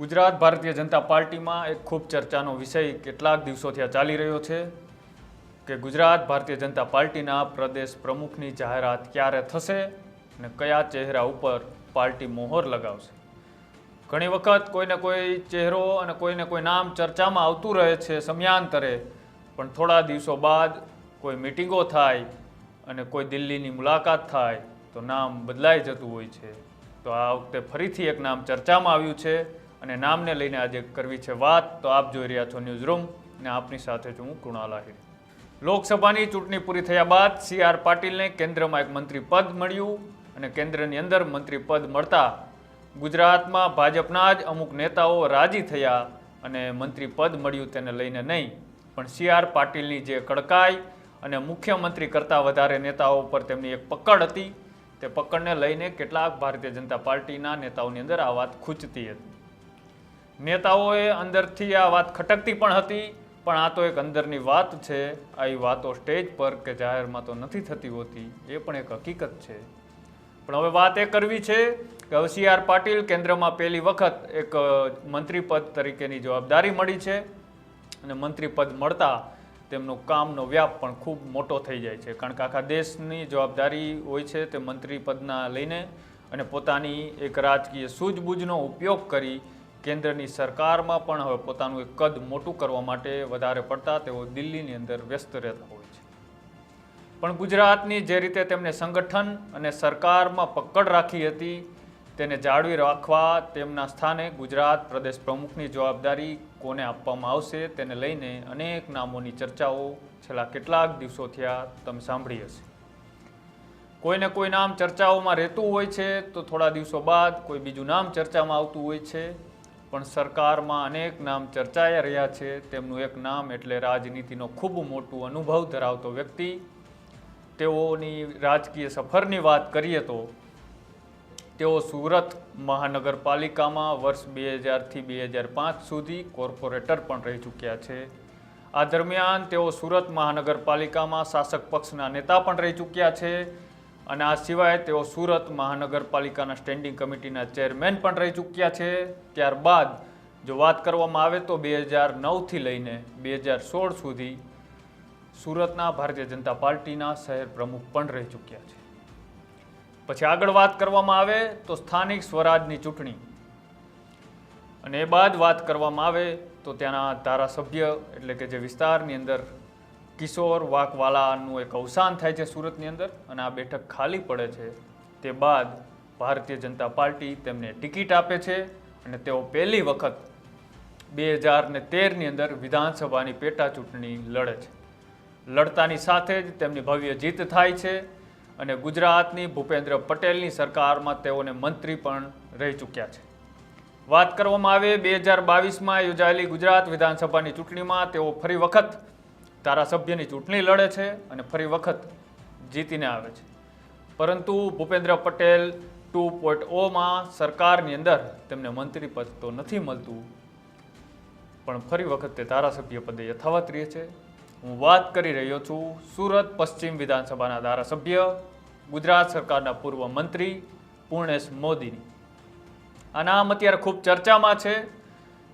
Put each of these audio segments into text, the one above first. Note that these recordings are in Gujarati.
ગુજરાત ભારતીય જનતા પાર્ટીમાં એક ખૂબ ચર્ચાનો વિષય કેટલાક દિવસોથી આ ચાલી રહ્યો છે કે ગુજરાત ભારતીય જનતા પાર્ટીના પ્રદેશ પ્રમુખની જાહેરાત ક્યારે થશે અને કયા ચહેરા ઉપર પાર્ટી મોહર લગાવશે? ઘણી વખત કોઈને કોઈ ચહેરો અને કોઈને કોઈ નામ ચર્ચામાં આવતું રહે છે સમયાંતરે, પણ થોડા દિવસો બાદ કોઈ મિટિંગો થાય અને કોઈ દિલ્હીની મુલાકાત થાય તો નામ બદલાઈ જતું હોય છે. તો આ વખતે ફરીથી એક નામ ચર્ચામાં આવ્યું છે. અને નામને લઈને આજે કરવી છે વાત. તો આપ જોઈ રહ્યા છો ન્યૂઝ રૂમ અને આપની સાથે છું હું કૃણાલ આહિર. લોકસભાની ચૂંટણી પૂરી થયા બાદ સી આર પાટીલને કેન્દ્રમાં એક મંત્રી પદ મળ્યું અને કેન્દ્રની અંદર મંત્રી પદ મળતા ગુજરાતમાં ભાજપના જ અમુક નેતાઓ રાજી થયા અને મંત્રી પદ મળ્યું તેને લઈને નહીં. પણ સી આર પાટીલની જે કડકાઈ અને મુખ્યમંત્રી કરતાં વધારે નેતાઓ પર તેમની એક પકડ હતી. તે પકડને લઈને કેટલાક ભારતીય જનતા પાર્ટીના નેતાઓની અંદર આ વાત ખૂંચતી હતી. નેતાઓએ અંદરથી આ વાત ખટકતી પણ હતી, પણ આ તો એક અંદરની વાત છે. આવી વાતો સ્ટેજ પર કે જાહેરમાં તો નથી થતી હોતી, એ પણ એક હકીકત છે. પણ હવે વાત એ કરવી છે કે હવે પાટીલ કેન્દ્રમાં પહેલી વખત એક મંત્રી પદ તરીકેની જવાબદારી મળી છે અને મંત્રી પદ મળતા તેમનો કામનો વ્યાપ પણ ખૂબ મોટો થઈ જાય છે. કારણ કે આખા દેશની જવાબદારી હોય છે તે મંત્રી પદના લઈને અને પોતાની એક રાજકીય સૂઝબૂઝનો ઉપયોગ કરી કેન્દ્રની સરકારમાં પણ હવે પોતાનું એક કદ મોટું કરવા માટે વધારે પડતા તેઓ દિલ્હીની અંદર વ્યસ્ત રહેતા હોય છે. પણ ગુજરાતની જે રીતે તેમણે સંગઠન અને સરકારમાં પકડ રાખી હતી, તેને જાળવી રાખવા તેમના સ્થાને ગુજરાત પ્રદેશ પ્રમુખની જવાબદારી કોને આપવામાં આવશે તેને લઈને અનેક નામોની ચર્ચાઓ છેલ્લા કેટલાક દિવસો થયા તમે સાંભળી હશે. કોઈને કોઈ નામ ચર્ચાઓમાં રહેતું હોય છે, તો થોડા દિવસો બાદ કોઈ બીજું નામ ચર્ચામાં આવતું હોય છે પણ સરકારમાં અનેક નામ ચર્ચાઈ રહ્યા છે. તેમનું એક નામ એટલે રાજનીતિનો ખૂબ મોટું અનુભવ ધરાવતો વ્યક્તિ. તેઓની રાજકીય સફરની વાત કરીએ તો, તેઓ સુરત મહાનગરપાલિકામાં વર્ષ બે હજારથી બે હજાર પાંચ સુધી કોર્પોરેટર પણ રહી ચૂક્યા છે. આ દરમિયાન તેઓ સુરત મહાનગરપાલિકામાં શાસક પક્ષના નેતા પણ રહી ચૂક્યા છે. અને આ સિવાય તેઓ સુરત મહાનગરપાલિકાના સ્ટેન્ડિંગ કમિટીના ચેરમેન પણ રહી ચૂક્યા છે. ત્યારબાદ જો વાત કરવામાં આવે તો બે હજાર નવથી લઈને બે હજાર સોળ સુધી સુરતના ભારતીય જનતા પાર્ટીના શહેર પ્રમુખ પણ રહી ચૂક્યા છે. પછી આગળ વાત કરવામાં આવે તો સ્થાનિક સ્વરાજની ચૂંટણી. અને એ બાદ વાત કરવામાં આવે તો ત્યાંના ધારાસભ્ય એટલે કે જે વિસ્તારની અંદર કિશોર વાકવાલાનું એક અવસાન થાય છે સુરતની અંદર અને આ બેઠક ખાલી પડે છે. તે બાદ ભારતીય જનતા પાર્ટી તેમને ટિકિટ આપે છે અને તેઓ પહેલી વખત બે હજાર ને તેરની અંદર વિધાનસભાની પેટા ચૂંટણી લડે છે. લડતાની સાથે જ તેમની ભવ્ય જીત થાય છે અને ગુજરાતની ભૂપેન્દ્ર પટેલની સરકારમાં તેઓને મંત્રી પણ રહી ચૂક્યા છે. વાત કરવામાં આવે, બે હજાર બાવીસમાં યોજાયેલી ગુજરાત વિધાનસભાની ચૂંટણીમાં તેઓ ફરી વખત ધારાસભ્યની ચૂંટણી લડે છે અને ફરી વખત જીતીને આવે છે. પરંતુ ભૂપેન્દ્ર પટેલ ટુ પોઈન્ટ ઓમાં સરકારની અંદર તેમને મંત્રી પદ તો નથી મળતું, પણ ફરી વખત તે ધારાસભ્ય પદે યથાવત રહે છે. હું વાત કરી રહ્યો છું સુરત પશ્ચિમ વિધાનસભાના ધારાસભ્ય, ગુજરાત સરકારના પૂર્વ મંત્રી પૂર્ણેશ મોદીની. આ નામ અત્યારે ખૂબ ચર્ચામાં છે.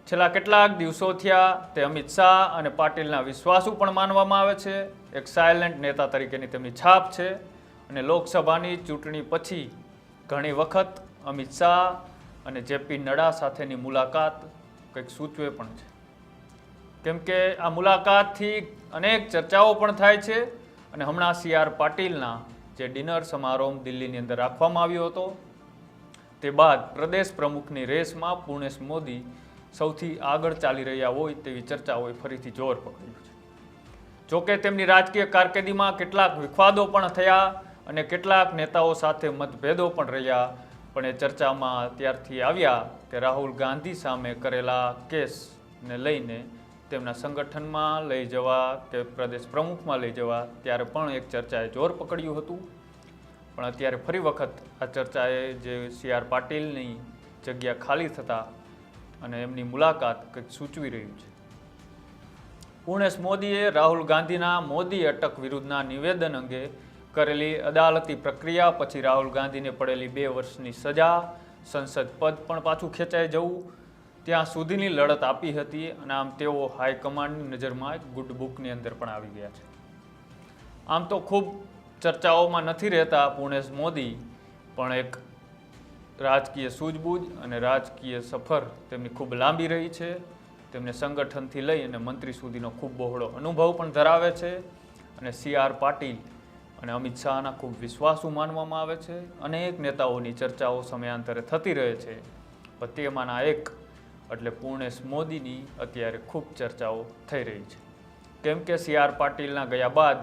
છેલ્લા કેટલાક દિવસો થયા તે અમિત શાહ અને પાટીલના વિશ્વાસુ પણ માનવામાં આવે છે. એક સાયલન્ટ નેતા તરીકેની તેમની છાપ છે અને લોકસભાની ચૂંટણી પછી ઘણી વખત અમિત શાહ અને જેપી નડ્ડા સાથેની મુલાકાત કંઈક સૂચવે પણ છે. કેમ કે આ મુલાકાતથી અનેક ચર્ચાઓ પણ થાય છે અને હમણાં સી આર પાટીલના જે ડિનર સમારોહ દિલ્હીની અંદર રાખવામાં આવ્યો હતો તે બાદ પ્રદેશ પ્રમુખની રેસમાં પૂર્ણેશ મોદી સૌથી આગળ ચાલી રહ્યા હોય તેવી ચર્ચાઓએ ફરીથી જોર પકડ્યું છે. જોકે તેમની રાજકીય કારકિર્દીમાં કેટલાક વિખવાદો પણ થયા અને કેટલાક નેતાઓ સાથે મતભેદો પણ રહ્યા, પણ એ ચર્ચામાં ત્યારથી આવ્યા કે રાહુલ ગાંધી સામે કરેલા કેસને લઈને તેમના સંગઠનમાં લઈ જવા કે પ્રદેશ પ્રમુખમાં લઈ જવા ત્યારે પણ એક ચર્ચાએ જોર પકડ્યું હતું. પણ અત્યારે ફરી વખત આ ચર્ચાએ જે સી આર પાટીલની જગ્યા ખાલી થતા અને એમની મુલાકાત કંઈક સૂચવી રહ્યું છે. પૂર્ણેશ મોદીએ રાહુલ ગાંધીના મોદી અટક વિરુદ્ધના નિવેદન અંગે કરેલી અદાલતી પ્રક્રિયા, પછી રાહુલ ગાંધીને પડેલી બે વર્ષની સજા, સંસદ પદ પણ પાછું ખેંચાઈ જવું, ત્યાં સુધીની લડત આપી હતી અને આમ તેઓ હાઈકમાન્ડની નજરમાં ગુડ બુકની અંદર પણ આવી ગયા છે. આમ તો ખૂબ ચર્ચાઓમાં નથી રહેતા પૂર્ણેશ મોદી, પણ એક રાજકીય સૂઝબૂઝ અને રાજકીય સફર તેમની ખૂબ લાંબી રહી છે. તેમને સંગઠનથી લઈ અને મંત્રી સુધીનો ખૂબ બહોળો અનુભવ પણ ધરાવે છે અને સી આર પાટીલ અને અમિત શાહના ખૂબ વિશ્વાસુ માનવામાં આવે છે. અનેક નેતાઓની ચર્ચાઓ સમયાંતરે થતી રહે છે. પણ તેમાંના એક એટલે પૂર્ણેશ મોદીની અત્યારે ખૂબ ચર્ચાઓ થઈ રહી છે. કેમ કે સી આર પાટીલના ગયા બાદ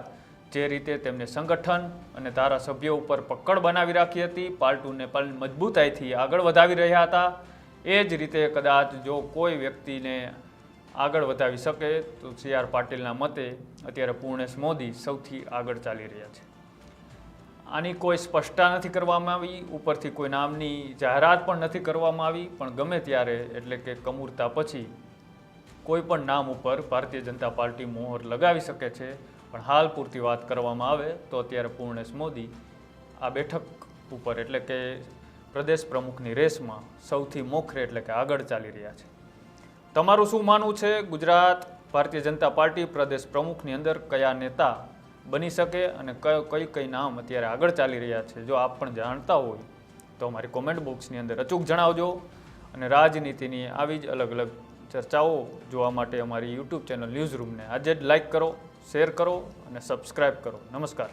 જે રીતે તેમને સંગઠન અને ધારાસભ્યો ઉપર પકડ બનાવી રાખી હતી પાર્ટીને પણ મજબૂતાઈથી આગળ વધાવી રહ્યા હતા. એ જ રીતે કદાચ જો કોઈ વ્યક્તિને આગળ વધાવી શકે, તો સી આર પાટીલના મતે અત્યારે પૂર્ણેશ મોદી સૌથી આગળ ચાલી રહ્યા છે. આની કોઈ સ્પષ્ટતા નથી કરવામાં આવી, ઉપરથી કોઈ નામની જાહેરાત પણ નથી કરવામાં આવી, પણ ગમે ત્યારે, એટલે કે કમૂરતા પછી, કોઈ પણ નામ ઉપર ભારતીય જનતા પાર્ટી મોહર લગાવી શકે છે. પણ હાલ પૂરતી વાત કરવામાં આવે તો અત્યારે પૂર્ણેશ મોદી આ બેઠક ઉપર એટલે કે પ્રદેશ પ્રમુખની રેસમાં સૌથી મોખરે એટલે કે આગળ ચાલી રહ્યા છે. તમારું શું માનવું છે? ગુજરાત, ભારતીય જનતા પાર્ટી, પ્રદેશ પ્રમુખની અંદર કયા નેતા બની શકે અને કયો, કઈ કઈ નામ અત્યારે આગળ ચાલી રહ્યા છે? જો આપ પણ જાણતા હોય તો અમારી કોમેન્ટ બોક્સની અંદર અચૂક જણાવજો અને રાજનીતિની આવી જ અલગ અલગ ચર્ચાઓ જોવા માટે અમારી યુટ્યુબ ચેનલ ન્યૂઝ રૂમને આજે જ લાઈક કરો. શેર કરો અને સબસ્ક્રાઈબ કરો. નમસ્કાર.